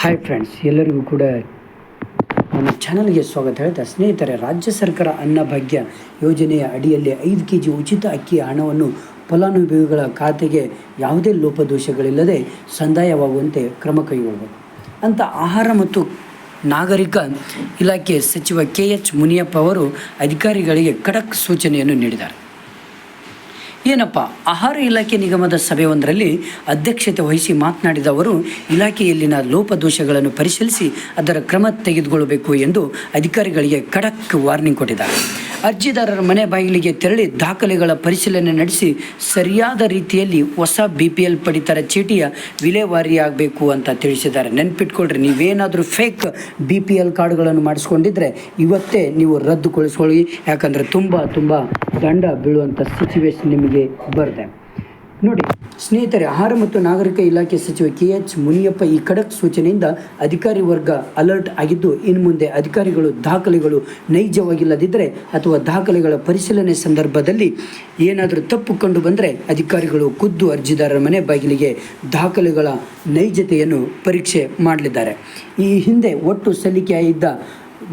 Hi friends ಎಲ್ಲರಿಗೂ ಕೂಡ ನಮ್ಮ ಚಾನಲ್ಗೆ ಸ್ವಾಗತ. ಹೇಳ್ತಾ, ಸ್ನೇಹಿತರೆ, ರಾಜ್ಯ ಸರ್ಕಾರ ಅನ್ನಭಾಗ್ಯ ಯೋಜನೆಯ ಅಡಿಯಲ್ಲಿ ಐದು ಕೆ ಜಿ ಉಚಿತ ಅಕ್ಕಿಯ ಹಣವನ್ನು ಫಲಾನುಭವಿಗಳ ಖಾತೆಗೆ ಯಾವುದೇ ಲೋಪದೋಷಗಳಿಲ್ಲದೆ ಸಂದಾಯವಾಗುವಂತೆ ಕ್ರಮ ಕೈಗೊಳ್ಳಬೇಕು. ಅಂತ ಆಹಾರ ಮತ್ತು ನಾಗರಿಕ ಇಲಾಖೆ ಸಚಿವ ಕೆ ಎಚ್ ಮುನಿಯಪ್ಪ ಅವರು ಅಧಿಕಾರಿಗಳಿಗೆ ಖಡಕ್ ಸೂಚನೆಯನ್ನು ನೀಡಿದ್ದಾರೆ. ಏನಪ್ಪ, ಆಹಾರ ಇಲಾಖೆ ನಿಗಮದ ಸಭೆಯೊಂದರಲ್ಲಿ ಅಧ್ಯಕ್ಷತೆ ವಹಿಸಿ ಮಾತನಾಡಿದ ಅವರು, ಇಲಾಖೆಯಲ್ಲಿನ ಲೋಪದೋಷಗಳನ್ನು ಪರಿಶೀಲಿಸಿ ಅದರ ಕ್ರಮ ತೆಗೆದುಕೊಳ್ಳಬೇಕು ಎಂದು ಅಧಿಕಾರಿಗಳಿಗೆ ಖಡಕ್ ವಾರ್ನಿಂಗ್ ಕೊಟ್ಟಿದ್ದಾರೆ. ಅರ್ಜಿದಾರರ ಮನೆ ಬಾಗಿಲಿಗೆ ತೆರಳಿ ದಾಖಲೆಗಳ ಪರಿಶೀಲನೆ ನಡೆಸಿ ಸರಿಯಾದ ರೀತಿಯಲ್ಲಿ ಹೊಸ ಬಿ ಪಿ ಎಲ್ ಪಡಿತರ ಚೀಟಿಯ ವಿಲೇವಾರಿಯಾಗಬೇಕು ಅಂತ ತಿಳಿಸಿದ್ದಾರೆ. ನೆನ್ಪಿಟ್ಕೊಳ್ರಿ, ನೀವೇನಾದರೂ ಫೇಕ್ ಬಿ ಪಿ ಎಲ್ ಕಾರ್ಡ್ಗಳನ್ನು ಮಾಡಿಸ್ಕೊಂಡಿದ್ರೆ ಇವತ್ತೇ ನೀವು ರದ್ದುಗೊಳಿಸ್ಕೊಳ್ಳಿ. ಯಾಕಂದರೆ ತುಂಬ ತುಂಬ ದಂಡ ಬೀಳುವಂಥ ಸಿಚುವೇಶನ್ ನಿಮಗೆ ಬರುತ್ತೆ ನೋಡಿ, ಸ್ನೇಹಿತರೆ, ಆಹಾರ ಮತ್ತು ನಾಗರಿಕ ಇಲಾಖೆ ಸಚಿವ ಕೆ ಎಚ್ ಮುನಿಯಪ್ಪ ಈ ಖಡಕ್ ಸೂಚನೆಯಿಂದ ಅಧಿಕಾರಿ ವರ್ಗ ಅಲರ್ಟ್ ಆಗಿದ್ದು, ಇನ್ನು ಮುಂದೆ ಅಧಿಕಾರಿಗಳು ದಾಖಲೆಗಳು ನೈಜವಾಗಿಲ್ಲದಿದ್ದರೆ ಅಥವಾ ದಾಖಲೆಗಳ ಪರಿಶೀಲನೆ ಸಂದರ್ಭದಲ್ಲಿ ಏನಾದರೂ ತಪ್ಪು ಕಂಡು ಬಂದರೆ ಅಧಿಕಾರಿಗಳು ಖುದ್ದು ಅರ್ಜಿದಾರರ ಮನೆ ಬಾಗಿಲಿಗೆ ದಾಖಲೆಗಳ ನೈಜತೆಯನ್ನು ಪರೀಕ್ಷೆ ಮಾಡಲಿದ್ದಾರೆ. ಈ ಹಿಂದೆ ಒಟ್ಟು ಸಲ್ಲಿಕೆಯಾಗಿದ್ದ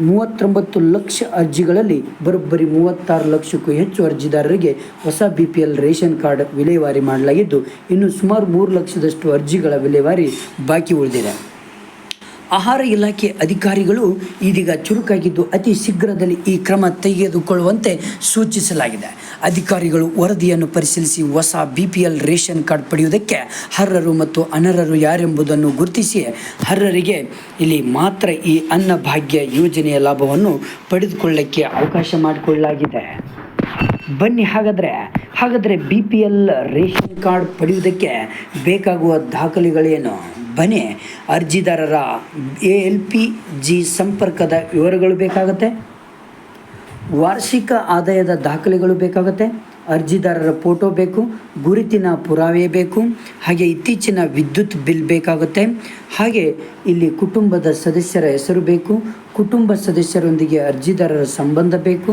ಮೂವತ್ತೊಂಬತ್ತು ಲಕ್ಷ ಅರ್ಜಿಗಳಲ್ಲಿ ಬರೋಬ್ಬರಿ ಮೂವತ್ತಾರು ಲಕ್ಷಕ್ಕೂ ಹೆಚ್ಚು ಅರ್ಜಿದಾರರಿಗೆ ಹೊಸ B P L ration card ವಿಲೇವಾರಿ ಮಾಡಲಾಗಿದ್ದು, ಇನ್ನು ಸುಮಾರು ಮೂರು ಲಕ್ಷದಷ್ಟು ಅರ್ಜಿಗಳ ವಿಲೇವಾರಿ ಬಾಕಿ ಉಳಿದಿದೆ. ಆಹಾರ ಇಲಾಖೆ ಅಧಿಕಾರಿಗಳು ಇದೀಗ ಚುರುಕಾಗಿದ್ದು ಅತಿ ಶೀಘ್ರದಲ್ಲಿ ಈ ಕ್ರಮ ತೆಗೆದುಕೊಳ್ಳುವಂತೆ ಸೂಚಿಸಲಾಗಿದೆ. ಅಧಿಕಾರಿಗಳು ವರದಿಯನ್ನು ಪರಿಶೀಲಿಸಿ ಹೊಸ B P L ration card ಪಡೆಯುವುದಕ್ಕೆ ಹರ್ರರು ಮತ್ತು ಅನರ್ಹರು ಯಾರೆಂಬುದನ್ನು ಗುರುತಿಸಿ ಹರ್ರರಿಗೆ ಇಲ್ಲಿ ಮಾತ್ರ ಈ ಅನ್ನಭಾಗ್ಯ ಯೋಜನೆಯ ಲಾಭವನ್ನು ಪಡೆದುಕೊಳ್ಳಕ್ಕೆ ಅವಕಾಶ ಮಾಡಿಕೊಳ್ಳಲಾಗಿದೆ. ಬನ್ನಿ ಹಾಗಾದರೆ ಹಾಗಾದರೆ B P L ration card ಪಡೆಯುವುದಕ್ಕೆ ಬೇಕಾಗುವ ದಾಖಲೆಗಳೇನು? ಬನ್ನಿ. ಅರ್ಜಿದಾರರ ಎ ಎಲ್ ಪಿ ಜಿ ಸಂಪರ್ಕದ ವಿವರಗಳು ಬೇಕಾಗುತ್ತೆ. ವಾರ್ಷಿಕ ಆದಾಯದ ದಾಖಲೆಗಳು ಬೇಕಾಗುತ್ತೆ. ಅರ್ಜಿದಾರರ ಫೋಟೋ ಬೇಕು. ಗುರುತಿನ ಪುರಾವೆ ಬೇಕು. ಹಾಗೆ ಇತ್ತೀಚಿನ ವಿದ್ಯುತ್ ಬಿಲ್ ಬೇಕಾಗುತ್ತೆ. ಹಾಗೆ ಇಲ್ಲಿ ಕುಟುಂಬದ ಸದಸ್ಯರ ಹೆಸರು ಬೇಕು. ಕುಟುಂಬ ಸದಸ್ಯರೊಂದಿಗೆ ಅರ್ಜಿದಾರರ ಸಂಬಂಧ ಬೇಕು.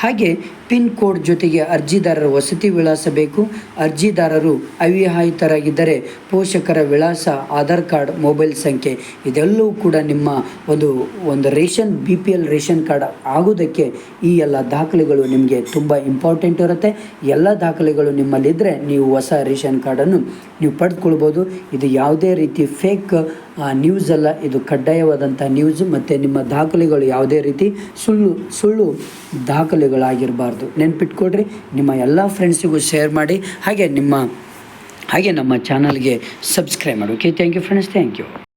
ಹಾಗೆ ಪಿನ್ ಕೋಡ್ ಜೊತೆಗೆ ಅರ್ಜಿದಾರರ ವಸತಿ ವಿಳಾಸ ಬೇಕು. ಅರ್ಜಿದಾರರು ಅವಿವಾಹಿತರಾಗಿದ್ದರೆ ಪೋಷಕರ ವಿಳಾಸ, ಆಧಾರ್ ಕಾರ್ಡ್, ಮೊಬೈಲ್ ಸಂಖ್ಯೆ ಇದೆಲ್ಲವೂ ಕೂಡ ನಿಮ್ಮ ಒಂದು ಒಂದು ration, B P L ration card ಆಗೋದಕ್ಕೆ ಈ ಎಲ್ಲ ದಾಖಲೆಗಳು ನಿಮಗೆ ತುಂಬ ಇಂಪಾರ್ಟೆಂಟ್ ಇರುತ್ತೆ. ಎಲ್ಲ ದಾಖಲೆಗಳು ನಿಮ್ಮಲ್ಲಿದ್ದರೆ ನೀವು ಹೊಸ ರೇಷನ್ ಕಾರ್ಡನ್ನು ನೀವು ಪಡೆದುಕೊಳ್ಬೋದು. ಇದು ಯಾವುದೇ ರೀತಿ ಫೇಕ್ ನ್ಯೂಸ್ ಅಲ್ಲ ಇದು ಕಡ್ಡಾಯವಾದಂಥ ನ್ಯೂಸ್ ಮತ್ತು ನಿಮ್ಮ ದಾಖಲೆಗಳು ಯಾವುದೇ ರೀತಿ ಸುಳ್ಳು ಸುಳ್ಳು ದಾಖಲೆಗಳಾಗಿರಬಾರ್ದು. ನೆನ್ಪಿಟ್ಕೊಡ್ರಿ ನಿಮ್ಮ ಎಲ್ಲ ಫ್ರೆಂಡ್ಸಿಗೂ ಶೇರ್ ಮಾಡಿ, ಹಾಗೆ ನಿಮ್ಮ, ಹಾಗೆ ನಮ್ಮ ಚಾನಲ್ಗೆ ಸಬ್ಸ್ಕ್ರೈಬ್ ಮಾಡಿ. Okay thank you friends thank you